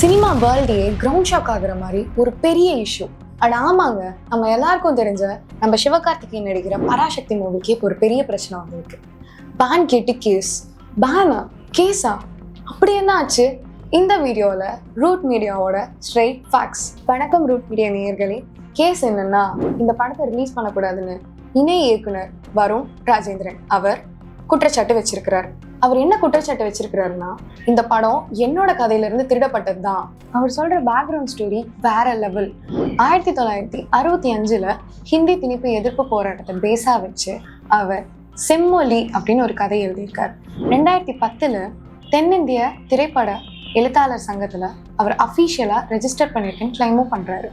Cinema வேர்ல்டையே ground shock ஆகுற மாதிரி ஒரு பெரிய இஷ்யூ ஆனால் ஆமாங்க நம்ம எல்லாருக்கும் தெரிஞ்ச நம்ம சிவகார்த்திகேயன் நடிக்கிற பராசக்தி மூவிக்கு ஒரு பெரிய பிரச்சனை வந்திருக்கு. பேன் கேட்டு கேஸ் பேனா கேஸா அப்படி என்ன ஆச்சு? இந்த வீடியோவில் ரூட் மீடியாவோட ஸ்ட்ரைட் ஃபேக்ஸ் வணக்கம் ரூட் மீடியா நேயர்களே. கேஸ் என்னன்னா இந்த படத்தை ரிலீஸ் பண்ணக்கூடாதுன்னு இணை இயக்குனர் வருண் ராஜேந்திரன் அவர் குற்றச்சாட்டு வச்சிருக்கிறார். அவர் என்ன குற்றச்சாட்டு வச்சிருக்கிறாருன்னா இந்த படம் என்னோட கதையில இருந்து திருடப்பட்டது தான் அவர் சொல்ற பேக்ரவுண்ட் ஸ்டோரி வேற லெவல் ஆயிரத்தி தொள்ளாயிரத்தி அறுபத்தி அஞ்சுல ஹிந்தி திணிப்பு எதிர்ப்பு போராட்டத்தை பேஸா வச்சு அவர் செம்மொழி அப்படின்னு ஒரு கதை எழுதியிருக்கார். ரெண்டாயிரத்தி பத்துல தென்னிந்திய திரைப்பட எழுத்தாளர் சங்கத்துல அவர் அஃபீஷியலா ரெஜிஸ்டர் பண்ணியிருக்கேன்னு கிளைமும் பண்றாரு.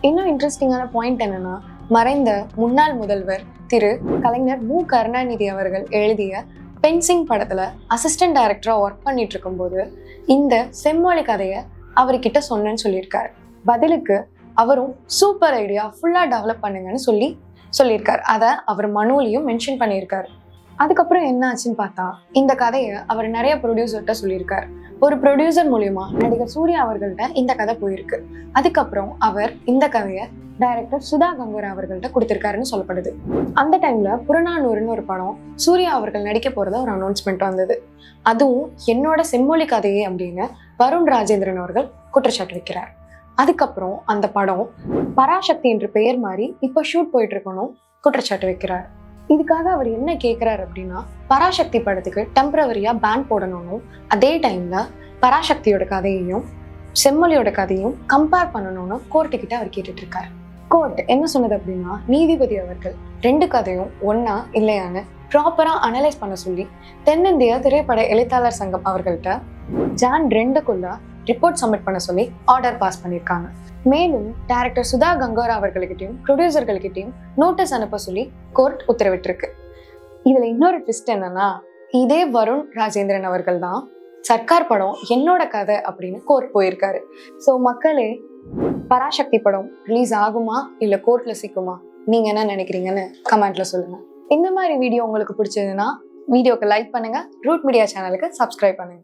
இன்னும் இன்ட்ரெஸ்டிங்கான பாயிண்ட் என்னன்னா மறைந்த முன்னாள் முதல்வர் திரு கலைஞர் மு. கருணாநிதி அவர்கள் எழுதிய பென்சிங் படத்துல அசிஸ்டன்ட் டைரக்டரா ஒர்க் பண்ணிட்டு இருக்கும்போது இந்த செம்மொழி கதையை அவர்கிட்ட சொன்னேன்னு சொல்லியிருக்காரு. பதிலுக்கு அவரும் சூப்பர் ஐடியா ஃபுல்லா டெவலப் பண்ணுங்கன்னு சொல்லி சொல்லியிருக்காரு. அதை அவர் மனுவிலையும் மென்ஷன் பண்ணியிருக்காரு. அதுக்கப்புறம் என்ன ஆச்சுன்னு பார்த்தா இந்த கதையை அவர் நிறைய ப்ரொடியூசர்கிட்ட சொல்லியிருக்கார். ஒரு ப்ரொடியூசர் மூலியமா நடிகர் சூர்யா அவர்கள்ட்ட இந்த கதை போயிருக்கு. அதுக்கப்புறம் அவர் இந்த கதையை டைரக்டர் சுதா கங்குரா அவர்கள்ட்ட கொடுத்திருக்காருன்னு சொல்லப்படுது. அந்த டைம்ல புறநானூறுன்னு ஒரு படம் சூர்யா அவர்கள் நடிக்க போறத ஒரு அனௌன்ஸ்மெண்ட் வந்தது. அதுவும் என்னோட செம்மொழி கதையே அப்படின்னு வருண் ராஜேந்திரன் அவர்கள் குற்றச்சாட்டு வைக்கிறார். அதுக்கப்புறம் அந்த படம் பராசக்தி என்று பெயர் மாறி இப்போ ஷூட் போயிட்டு இருக்கணும் குற்றச்சாட்டு வைக்கிறார். இதுக்காக அவர் என்ன கேட்குறாரு அப்படின்னா பராசக்தி படத்துக்கு டெம்பரவரியா பேன் போடணும்னு அதே டைம்ல பராசக்தியோட கதையையும் செம்மொழியோட கதையும் கம்பேர் பண்ணணும்னு கோர்ட்டுக்கிட்ட அவர் கேட்டுட்டு இருக்காரு கோர்ட் என்ன சொன்னது அப்படின்னா நீதிபதி அவர்கள் ரெண்டு கதையும் ஒன்னா இல்லையான்னு ப்ராப்பரா அனலைஸ் பண்ண சொல்லி தென்னிந்திய திரைப்பட எழுத்தாளர் சங்கம் அவர்கள்ட்ட ஜான் ரெண்டுக்குள்ள ரிப்போர்ட் சப்மிட் பண்ண சொல்லி ஆர்டர் பாஸ் பண்ணியிருக்காங்க. மேலும் டைரக்டர் சுதா கங்கோரா அவர்கள்கிட்டையும் ப்ரொடியூசர்கள்கிட்டையும் நோட்டீஸ் அனுப்ப சொல்லி கோர்ட் உத்தரவிட்டிருக்கு. இதுல இன்னொரு ட்விஸ்ட் என்னன்னா இதே வருண் ராஜேந்திரன் அவர்கள் தான் சர்க்கார் படம் என்னோட கதை அப்படின்னு கோர்ட் போயிருக்காரு. ஸோ மக்களே பராசக்தி படம் ரிலீஸ் ஆகுமா? இல்லை கோர்ட்ல சிக்குமா? நீங்க என்ன நினைக்கிறீங்கன்னு கமெண்ட்ல சொல்லுங்க. இந்த மாதிரி வீடியோ உங்களுக்கு பிடிச்சதுன்னா வீடியோக்கு லைக் பண்ணுங்க ரூட் மீடியா சேனலுக்கு சப்ஸ்கிரைப் பண்ணுங்க.